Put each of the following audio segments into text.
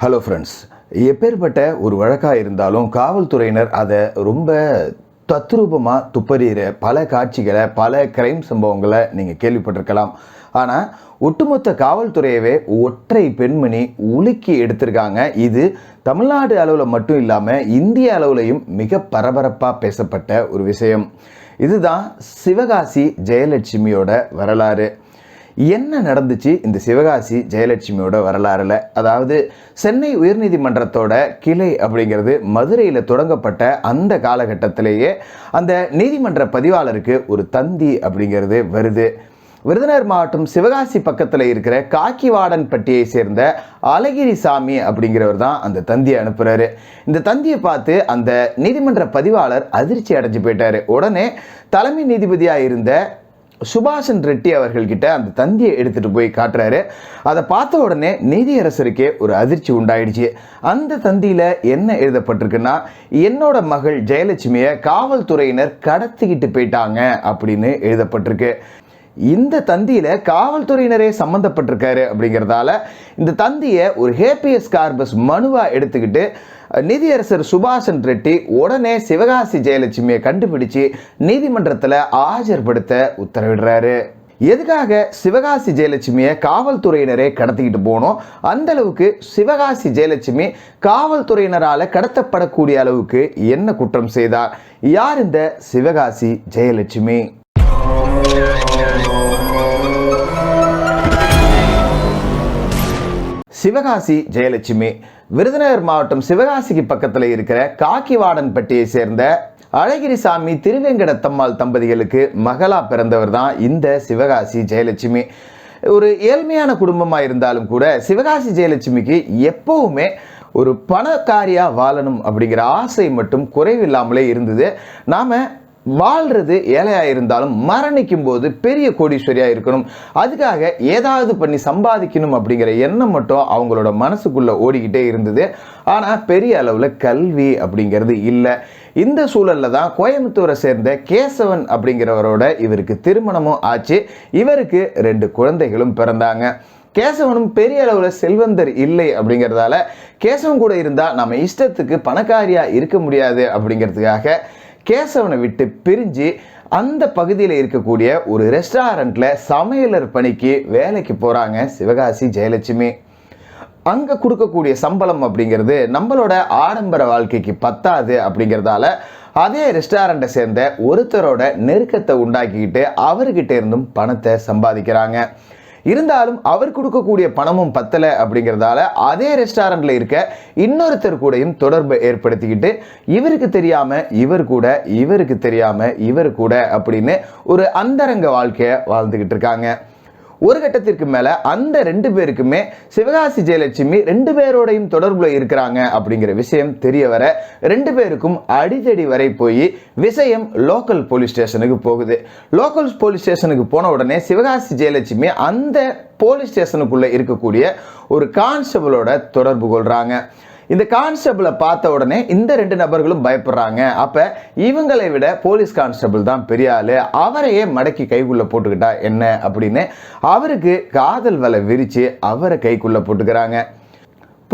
Hello friends எப்பேற்பட்ட ஒரு வழக்காக இருந்தாலும் காவல்துறையினர் அதை ரொம்ப தத்ரூபமாக துப்பறிகிற பல காட்சிகளை பல கிரைம் சம்பவங்களை நீங்கள் கேள்விப்பட்டிருக்கலாம். ஆனால் ஒட்டுமொத்த காவல்துறையவே ஒற்றை பெண்மணி உலுக்கி எடுத்திருக்காங்க. இது தமிழ்நாடு அளவில் மட்டும் இல்லாமல் இந்திய அளவுலையும் மிக பரபரப்பாக பேசப்பட்ட ஒரு விஷயம். இதுதான் சிவகாசி ஜெயலட்சுமியோட வரலாறு. என்ன நடந்துச்சு இந்த சிவகாசி ஜெயலட்சுமியோட வரலாறுல? அதாவது சென்னை உயர்நீதிமன்றத்தோட கிளை அப்படிங்கிறது மதுரையில் தொடங்கப்பட்ட அந்த காலகட்டத்திலேயே அந்த நீதிமன்ற பதிவாளருக்கு ஒரு தந்தி அப்படிங்கிறது வருது. விருதுநகர் மாவட்டம் சிவகாசி பக்கத்தில் இருக்கிற காக்கிவாடன்பட்டியை சேர்ந்த அழகிரி சாமி அப்படிங்கிறவர் தான் அந்த தந்தியை அனுப்புகிறாரு இந்த தந்தியை பார்த்து அந்த நீதிமன்ற பதிவாளர் அதிர்ச்சி அடைஞ்சு போயிட்டாரு. உடனே தலைமை நீதிபதியாக இருந்த சுபாஷன் ரெட்டி அவர்கள்கிட்ட அந்த தந்தியை எடுத்துகிட்டு போய் காட்டுறாரு. அதை பார்த்த உடனே நீதியரசருக்கே ஒரு அதிர்ச்சி உண்டாயிடுச்சு. அந்த தந்தியில் என்ன எழுதப்பட்டிருக்குன்னா என்னோட மகள் ஜெயலட்சுமியை காவல்துறையினர் கடத்திக்கிட்டு போயிட்டாங்க அப்படின்னு எழுதப்பட்டிருக்கு. இந்த தந்தியில் காவல்துறையினரே சம்மந்தப்பட்டிருக்காரு அப்படிங்கிறதால இந்த தந்தியை ஒரு ஹேப்பியஸ் கார்பஸ் மனுவாக எடுத்துக்கிட்டு நீதியரசர் சுபாஷன் ரெட்டி உடனே சிவகாசி ஜெயலட்சுமியை கண்டுபிடிச்சு நீதிமன்றத்தில் ஆஜர்படுத்த உத்தரவிடுறாரு. எதுக்காக சிவகாசி ஜெயலட்சுமியை காவல்துறையினரே கடத்திக்கிட்டு போனோம்? அந்த அளவுக்கு சிவகாசி ஜெயலட்சுமி காவல்துறையினரால் கடத்தப்படக்கூடிய அளவுக்கு என்ன குற்றம் செய்தார்? யார் இந்த சிவகாசி ஜெயலட்சுமி? சிவகாசி ஜெயலட்சுமி. விருதுநகர் மாவட்டம் சிவகாசிக்கு பக்கத்தில் இருக்கிற காக்கிவாடன்பட்டியை சேர்ந்த அழகிரிசாமி திருவேங்கடத்தம்மாள் தம்பதிகளுக்கு மகளா பிறந்தவர் தான் இந்த சிவகாசி ஜெயலட்சுமி. ஒரு ஏழ்மையான குடும்பமாக இருந்தாலும் கூட சிவகாசி ஜெயலட்சுமிக்கு எப்பவுமே ஒரு பணக்காரியாக வாழணும் அப்படிங்கிற ஆசை மட்டும் குறைவில்லாமலே இருந்தது. நாம் வாழ்றது ஏழையாக இருந்தாலும் மரணிக்கும் போது பெரிய கோடீஸ்வரியாக இருக்கணும் அதுக்காக ஏதாவது பண்ணி சம்பாதிக்கணும் அப்படிங்கிற எண்ணம் மட்டும் அவங்களோட மனசுக்குள்ளே ஓடிக்கிட்டே இருந்தது. ஆனால் பெரிய அளவில் கல்வி அப்படிங்கிறது இல்லை. இந்த சூழலில் தான் கோயம்புத்தூரை சேர்ந்த கேசவன் அப்படிங்கிறவரோட இவருக்கு திருமணமும் ஆச்சு. இவருக்கு ரெண்டு குழந்தைகளும் பிறந்தாங்க. கேசவனும் பெரிய அளவில் செல்வந்தர் இல்லை அப்படிங்கிறதால கேசவன் கூட இருந்தால் நம்ம இஷ்டத்துக்கு பணக்காரியாக இருக்க முடியாது அப்படிங்கிறதுக்காக கேசவனை விட்டு பிரிஞ்சு அந்த பகுதியில் இருக்கக்கூடிய ஒரு ரெஸ்டாரண்ட்டில் சமையலர் பணிக்கு வேலைக்கு போகிறாங்க சிவகாசி ஜெயலட்சுமி. அங்கே கொடுக்கக்கூடிய சம்பளம் அப்படிங்கிறது நம்மளோட ஆடம்பர வாழ்க்கைக்கு பத்தாது அப்படிங்கிறதால அதே ரெஸ்டாரண்ட்டை சேர்ந்த ஒருத்தரோட நெருக்கத்தை உண்டாக்கிக்கிட்டு அவர்கிட்ட இருந்தும் பணத்தை சம்பாதிக்கிறாங்க. இருந்தாலும் அவர் கொடுக்கக்கூடிய பணமும் பத்தலை அப்படிங்கிறதால அதே ரெஸ்டாரண்ட்ல இருக்க இன்னொருத்தர் கூடயும் தொடர்பை ஏற்படுத்திக்கிட்டு இவருக்கு தெரியாம இவர் கூட இவருக்கு தெரியாம இவர் கூட அப்படின்னு ஒரு அந்தரங்க வாழ்க்கையை வாழ்ந்துக்கிட்டு இருக்காங்க. ஒரு கட்டத்திற்கு மேலே அந்த ரெண்டு பேருக்குமே சிவகாசி ஜெயலட்சுமி ரெண்டு பேரோடையும் தொடர்புல இருக்கிறாங்க அப்படிங்கிற விஷயம் தெரிய வர ரெண்டு பேருக்கும் அடிதடி வரை போய் விஷயம் லோக்கல் போலீஸ் ஸ்டேஷனுக்கு போகுது. லோக்கல் போலீஸ் ஸ்டேஷனுக்கு போன உடனே சிவகாசி ஜெயலட்சுமி அந்த போலீஸ் ஸ்டேஷனுக்குள்ளே இருக்கக்கூடிய ஒரு கான்ஸ்டபிளோட தொடர்பு கொள்கிறாங்க இந்த கான்ஸ்டபிளை பார்த்த உடனே இந்த ரெண்டு நபர்களும் பயப்படுறாங்க. அப்போ இவங்களை விட போலீஸ் கான்ஸ்டபிள் தான் பெரிய ஆள். அவரையே மடக்கி கைக்குள்ளே போட்டுக்கிட்டா என்ன அப்படின்னு அவருக்கு காதல் வலை விரித்து அவரை கைக்குள்ளே போட்டுக்கிறாங்க.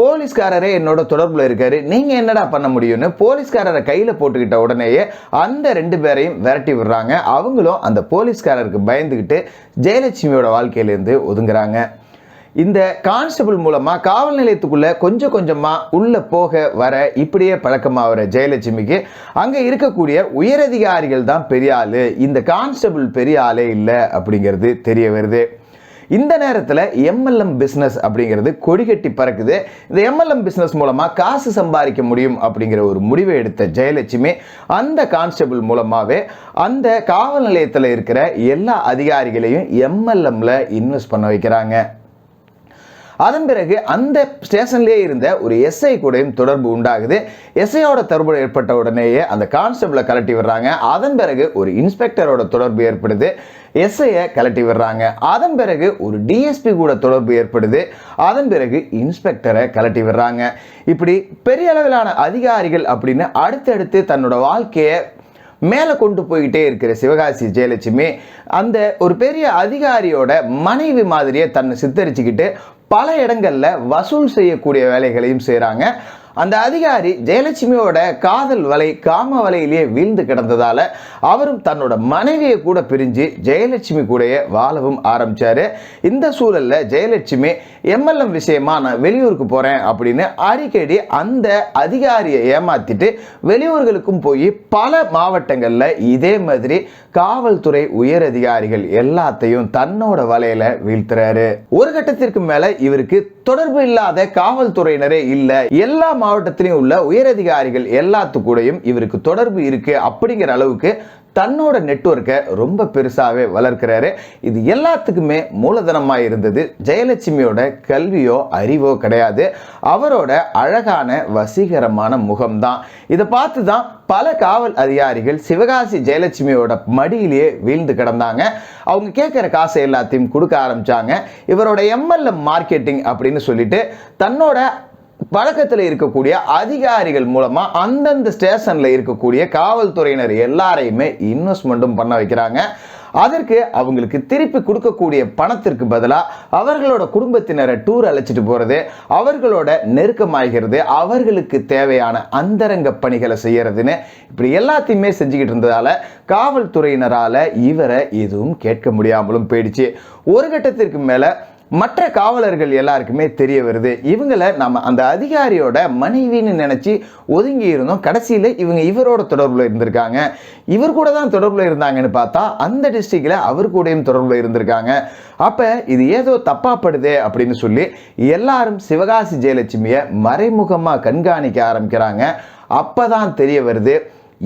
போலீஸ்காரரே என்னோட தொடர்பில் இருக்காரு. நீங்கள் என்னடா பண்ண முடியும்னு போலீஸ்காரரை கையில் போட்டுக்கிட்ட உடனேயே அந்த ரெண்டு பேரையும் விரட்டி விடுறாங்க. அவங்களும் அந்த போலீஸ்காரருக்கு பயந்துக்கிட்டு ஜெயலட்சுமியோட வாழ்க்கையிலேருந்து ஒதுங்குறாங்க. இந்த கான்ஸ்டபிள் மூலமாக காவல் நிலையத்துக்குள்ளே கொஞ்சம் கொஞ்சமாக உள்ளே போக வர இப்படியே பழக்கமாகிற ஜெயலட்சுமிக்கு அங்கே இருக்கக்கூடிய உயரதிகாரிகள் தான் பெரிய ஆள். இந்த கான்ஸ்டபிள் பெரிய ஆளே இல்லை அப்படிங்கிறது தெரிய வருது. இந்த நேரத்தில் எம்எல்எம் பிஸ்னஸ் அப்படிங்கிறது கொடிகட்டி பறக்குது. இந்த எம்எல்எம் பிஸ்னஸ் மூலமாக காசு சம்பாதிக்க முடியும் அப்படிங்கிற ஒரு முடிவை எடுத்த ஜெயலட்சுமி அந்த கான்ஸ்டபிள் மூலமாகவே அந்த காவல் நிலையத்தில் இருக்கிற எல்லா அதிகாரிகளையும் எம்எல்எம்ல இன்வெஸ்ட் பண்ண வைக்கிறாங்க. அதன் பிறகு அந்த ஸ்டேஷன்லேயே இருந்த ஒரு எஸ்ஐ கூடயும் தொடர்பு உண்டாகுது. எஸ்ஐயோட தொடர்பு ஏற்பட்ட உடனேயே அந்த கான்ஸ்டபிளை கலட்டி விடுறாங்க. அதன் பிறகு ஒரு இன்ஸ்பெக்டரோட தொடர்பு ஏற்படுது. எஸ்ஐயை கலட்டி விடுறாங்க. அதன் பிறகு ஒரு டிஎஸ்பி கூட தொடர்பு ஏற்படுது. அதன் பிறகு இன்ஸ்பெக்டரை கலட்டி விடுறாங்க. இப்படி பெரிய அளவிலான அதிகாரிகள் அப்படின்னு அடுத்தடுத்து தன்னோட வாழ்க்கையை மேலே கொண்டு போய்கிட்டே இருக்கிற சிவகாசி ஜெயலட்சுமி அந்த ஒரு பெரிய அதிகாரியோட மனைவி மாதிரியே தன்னை சித்தரிச்சுக்கிட்டு பல இடங்கள்ல வசூல் செய்யக்கூடிய வேலைகளையும் செய்கிறாங்க அந்த அதிகாரி ஜெயலட்சுமியோட காதல் வலை காம வலையிலேயே வீழ்ந்து கிடந்ததால அவரும் தன்னோட மனைவியை கூட பிரிஞ்சு ஜெயலட்சுமி கூடயே வாழவும் ஆரம்பிச்சாரு. இந்த சூழல்ல ஜெயலட்சுமி எம்எல்எம் விஷயமா நான் வெளியூருக்கு போறேன் அப்படின்னு அடிக்கடி அந்த அதிகாரியை ஏமாத்திட்டு வெளியூர்களுக்கும் போய் பல மாவட்டங்கள்ல இதே மாதிரி காவல்துறை உயர் அதிகாரிகள் எல்லாத்தையும் தன்னோட வலையில வீழ்த்துறாரு. ஒரு கட்டத்திற்கு மேல இவருக்கு தொடர்பு இல்லாத காவல்துறையினரே இல்ல. எல்லா மாவட்டத்திலையும் உள்ள உயரதிகாரிகள் எல்லாத்து கூடயும் இவருக்கு தொடர்பு இருக்கு அப்படிங்கிற அளவுக்கு தன்னோட நெட்வொர்க்கை ரொம்ப பெருசாகவே வளர்க்கிறாரு. இது எல்லாத்துக்குமே மூலதனமாக இருந்தது. ஜெயலட்சுமியோட கல்வியோ அறிவோ கிடையாது. அவரோட அழகான வசீகரமான முகம்தான். இதை பார்த்து தான் பல காவல் அதிகாரிகள் சிவகாசி ஜெயலட்சுமியோட மடியிலேயே வீழ்ந்து கிடந்தாங்க. அவங்க கேட்குற காசை எல்லாத்தையும் கொடுக்க ஆரம்பித்தாங்க இவரோட எம்எல்ஏ மார்க்கெட்டிங் அப்படின்னு சொல்லிட்டு தன்னோட பழக்கத்தில் இருக்கக்கூடிய அதிகாரிகள் மூலமாக அந்தந்த ஸ்டேஷனில் இருக்கக்கூடிய காவல்துறையினர் எல்லாரையுமே இன்வெஸ்ட்மெண்ட்டும் பண்ண வைக்கிறாங்க. அதற்கு அவங்களுக்கு திருப்பி கொடுக்கக்கூடிய பணத்திற்கு பதிலாக அவர்களோட குடும்பத்தினரை டூர் அழைச்சிட்டு போகிறது அவர்களோட நெருக்கமாகிறது அவர்களுக்கு தேவையான அந்தரங்க பணிகளை செய்கிறதுன்னு இப்படி எல்லாத்தையுமே செஞ்சுக்கிட்டு இருந்ததால காவல்துறையினரால் இவரை எதுவும் கேட்க முடியாமலும் போயிடுச்சு. ஒரு கட்டத்திற்கு மேலே மற்ற காவலர்கள் எல்லாருக்குமே தெரிய வருது. இவங்களை நம்ம அந்த அதிகாரியோட மனைவின்னு நினச்சி ஒதுங்கி இருந்தோம். கடைசியில் இவங்க இவரோட தொடர்பில் இருந்திருக்காங்க. இவர் கூட தான் தொடர்பில் இருந்தாங்கன்னு பார்த்தா அந்த டிஸ்ட்ரிக்டில் அவர் கூடயும் தொடர்பில் இருந்திருக்காங்க. அப்போ இது ஏதோ தப்பாப்படுதே அப்படின்னு சொல்லி எல்லாரும் சிவகாசி ஜெயலட்சுமியை மறைமுகமாக கண்காணிக்க ஆரம்பிக்கிறாங்க. அப்போ தான் தெரிய வருது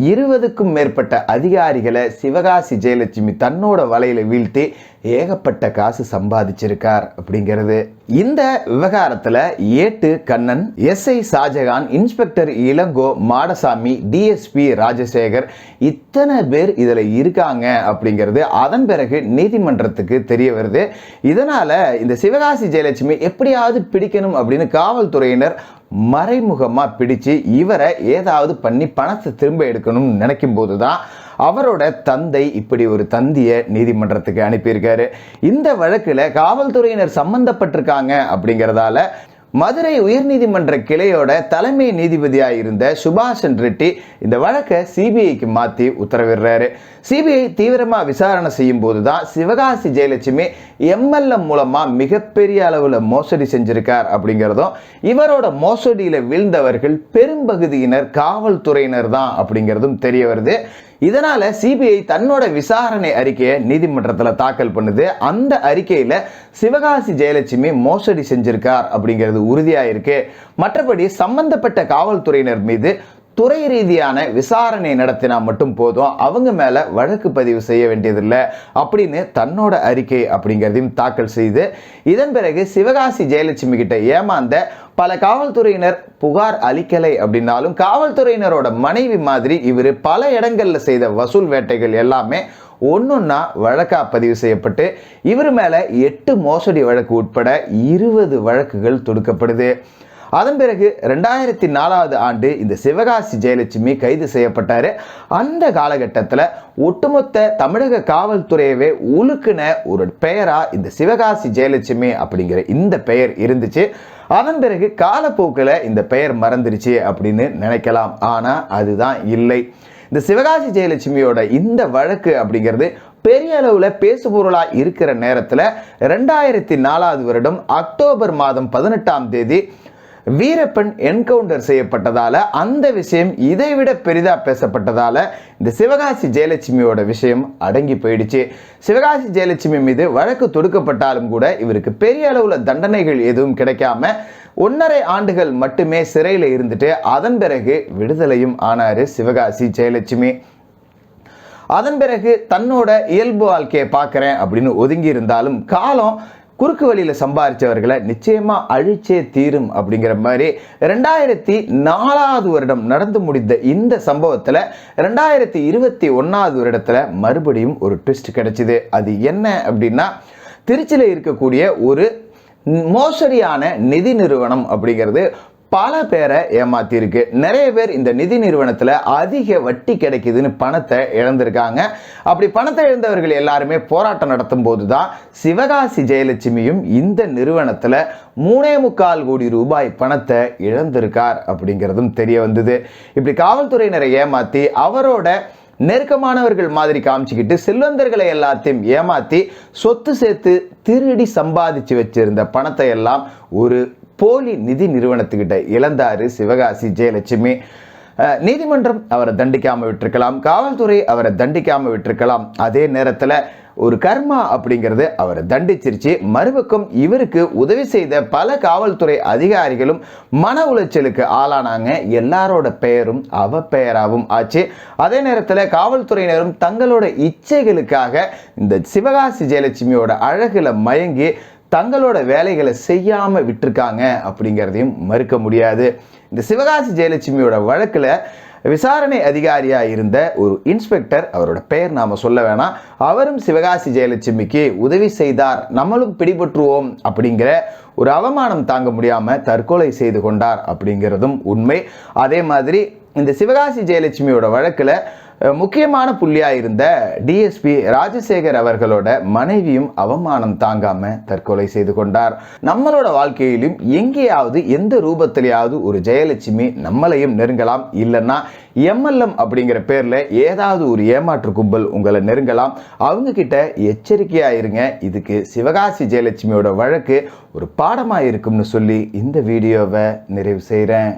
இருபதுக்கும் மேற்பட்ட அதிகாரிகளை சிவகாசி ஜெயலட்சுமி தன்னோட வலையில் வீழ்த்தி ஏகப்பட்ட காசு சம்பாதிச்சிருக்கார் அப்படிங்கிறது. இந்த விவகாரத்தில் ஏட்டு Kannan SI Shahjahan inspector Ilango Madasamy DSP Rajasekar இத்தனை பேர் இதில் இருக்காங்க அப்படிங்கிறது. அதன் பிறகு நீதிமன்றத்துக்கு தெரிய வருது. இதனால் இந்த சிவகாசி ஜெயலட்சுமி எப்படியாவது பிடிக்கணும் அப்படின்னு காவல்துறையினர் மறைமுகமா பிடிச்சு இவரை ஏதாவது பண்ணி பணத்தை திரும்ப எடுக்கணும்னு நினைக்கும் போது தான் அவரோட தந்தை இப்படி ஒரு தந்தியை நீதிமன்றத்துக்கு அனுப்பியிருக்காரு. இந்த வழக்குல காவல்துறையினர் சம்பந்தப்பட்டிருக்காங்க அப்படிங்கிறதால மதுரை உயர்நீதிமன்ற கிளையோட தலைமை நீதிபதியாக இருந்த சுபாஷன் ரெட்டி இந்த வழக்கை சிபிஐக்கு மாற்றி உத்தரவிடுறாரு. சிபிஐ தீவிரமாக விசாரணை செய்யும் போது தான் சிவகாசி ஜெயலட்சுமி எம்எல்எம் மூலமாக மிகப்பெரிய அளவில் மோசடி செஞ்சிருக்கார் அப்படிங்கிறதும் இவரோட மோசடியில் வீழ்ந்தவர்கள் பெரும்பகுதியினர் காவல்துறையினர் தான் அப்படிங்கிறதும் தெரிய வருது. இதனால சிபிஐ தன்னோட விசாரணை அறிக்கையை நீதிமன்றத்தில் தாக்கல் பண்ணுது. அந்த அறிக்கையில் சிவகாசி ஜெயலட்சுமி மோசடி செஞ்சிருக்கார் அப்படிங்கிறது உறுதியாக இருக்கு மற்றபடி சம்பந்தப்பட்ட காவல்துறையினர் மீது துறை ரீதியான விசாரணை நடத்தினா மட்டும் போதும். அவங்க மேல வழக்கு பதிவு செய்ய வேண்டியதில்லை. அப்படின்னு தன்னோட அறிக்கை அப்படிங்கிறதையும் தாக்கல் செய்து இதன் பிறகு சிவகாசி ஜெயலட்சுமி கிட்ட ஏமாந்த பல காவல்துறையினர் புகார் அளிக்கலை அப்படின்னாலும் காவல்துறையினரோட மனைவி மாதிரி இவர் பல இடங்கள்ல செய்த வசூல் வேட்டைகள் எல்லாமே ஒன்னொன்னா வழக்கா பதிவு செய்யப்பட்டு இவர் மேல எட்டு மோசடி வழக்கு உட்பட இருபது வழக்குகள் தொடுக்கப்படுது. அதன் பிறகு ரெண்டாயிரத்தி நாலாவது ஆண்டு இந்த சிவகாசி ஜெயலட்சுமி கைது செய்யப்பட்டார். அந்த காலகட்டத்தில் ஒட்டுமொத்த தமிழக காவல்துறையவே உலுக்குன ஒரு பெயராக இந்த சிவகாசி ஜெயலட்சுமி அப்படிங்கிற இந்த பெயர் இருந்துச்சு. அதன் பிறகு காலப்போக்கில் இந்த பெயர் மறந்துருச்சு அப்படின்னு நினைக்கலாம். ஆனால் அதுதான் இல்லை. இந்த சிவகாசி ஜெயலட்சுமியோட இந்த வழக்கு அப்படிங்கிறது பெரிய அளவில் பேசுபொருளாக இருக்கிற நேரத்தில் ரெண்டாயிரத்தி நாலாவது வருடம் அக்டோபர் மாதம் பதினெட்டாம் தேதி வீரப்பன் என்கவுண்டர் செய்யப்பட்டதால அந்த விஷயம் இதைவிட பெரிதா பேசப்பட்டதால இந்த சிவகாசி ஜெயலட்சுமியோட விஷயம் அடங்கி போயிடுச்சு. சிவகாசி ஜெயலட்சுமி மீது வழக்கு தொடுக்கப்பட்டாலும் கூட இவருக்கு பெரிய அளவுல தண்டனைகள் எதுவும் கிடைக்காம ஒன்றரை ஆண்டுகள் மட்டுமே சிறையில் இருந்துட்டு அதன் பிறகு விடுதலையும் ஆனாரு சிவகாசி ஜெயலட்சுமி. அதன் பிறகு தன்னோட இயல்பு வாழ்க்கையை பார்க்குறேன் அப்படின்னு ஒதுங்கி இருந்தாலும் காலம் குறுக்கு வழியில் சம்பாதிச்சவர்களை நிச்சயமாக அழிச்சே தீரும் அப்படிங்கிற மாதிரி ரெண்டாயிரத்தி நாலாவது வருடம் நடந்து முடிந்த இந்த சம்பவத்தில் ரெண்டாயிரத்தி இருபத்தி ஒன்றாவது வருடத்தில் மறுபடியும் ஒரு ட்விஸ்ட் கிடைச்சிது. அது என்ன அப்படின்னா திருச்சியில் இருக்கக்கூடிய ஒரு மோசடியான நிதி நிறுவனம் அப்படிங்கிறது பல பேரை ஏமாத்திருக்கு நிறைய பேர் இந்த நிதி நிறுவனத்தில் அதிக வட்டி கிடைக்குதுன்னு பணத்தை இழந்திருக்காங்க. அப்படி பணத்தை இழந்தவர்கள் எல்லாருமே போராட்டம் நடத்தும் போது தான் சிவகாசி ஜெயலட்சுமியும் இந்த நிறுவனத்தில் மூணே முக்கால் கோடி ரூபாய் பணத்தை இழந்திருக்கார் அப்படிங்கிறதும் தெரிய வந்தது. இப்படி காவல்துறையினரை ஏமாத்தி அவரோட நெருக்கமானவர்கள் மாதிரி காமிச்சிக்கிட்டு செல்வந்தர்களை எல்லாத்தையும் ஏமாத்தி சொத்து சேர்த்து திருடி சம்பாதிச்சு வச்சிருந்த பணத்தை எல்லாம் ஒரு போலி நிதி நிறுவனத்துக்கிட்ட இழந்தாரு சிவகாசி ஜெயலட்சுமி. நீதிமன்றம் அவரை தண்டிக்காமல் விட்டுருக்கலாம் காவல்துறை அவரை தண்டிக்காமல் விட்டுருக்கலாம். அதே நேரத்தில் ஒரு கர்மா அப்படிங்கிறது அவரை தண்டிச்சிருச்சு. மறுபக்கம் இவருக்கு உதவி செய்த பல காவல்துறை அதிகாரிகளும் மன உளைச்சலுக்கு ஆளானாங்க. எல்லாரோட பெயரும் அவ பெயராகவும் ஆச்சு. அதே நேரத்தில் காவல்துறையினரும் தங்களோட இச்சைகளுக்காக இந்த சிவகாசி ஜெயலட்சுமியோட அழகில் மயங்கி தங்களோட வேலைகளை செய்யாம விட்டுருக்காங்க அப்படிங்கிறதையும் மறுக்க முடியாது. இந்த சிவகாசி ஜெயலட்சுமியோட வழக்கில் விசாரணை அதிகாரியாக இருந்த ஒரு இன்ஸ்பெக்டர் அவரோட பெயர் நாம் சொல்ல வேணாம். அவரும் சிவகாசி ஜெயலட்சுமிக்கு உதவி செய்தார். நம்மளும் பிடிபற்றுவோம் அப்படிங்கிற ஒரு அவமானம் தாங்க முடியாமல் தற்கொலை செய்து கொண்டார் அப்படிங்கிறதும் உண்மை. அதே மாதிரி இந்த சிவகாசி ஜெயலட்சுமியோட வழக்கில் முக்கியமான புள்ளியாக இருந்த டிஎஸ்பி ராஜசேகர் அவர்களோட மனைவியும் அவமானம் தாங்காம தற்கொலை செய்து கொண்டார். நம்மளோட வாழ்க்கையிலும் எங்கேயாவது எந்த ரூபத்திலேயாவது ஒரு ஜெயலட்சுமி நம்மளையும் நெருங்கலாம் இல்லைன்னா எம்எல்எம் அப்படிங்கிற பேரில் ஏதாவது ஒரு ஏமாற்று கும்பல் உங்களை நெருங்கலாம். அவங்க கிட்ட எச்சரிக்கையாக இருங்க. இதுக்கு சிவகாசி ஜெயலட்சுமியோட வழக்கு ஒரு பாடமாக இருக்கும்னு சொல்லி இந்த வீடியோவை நிறைவு செய்கிறேன்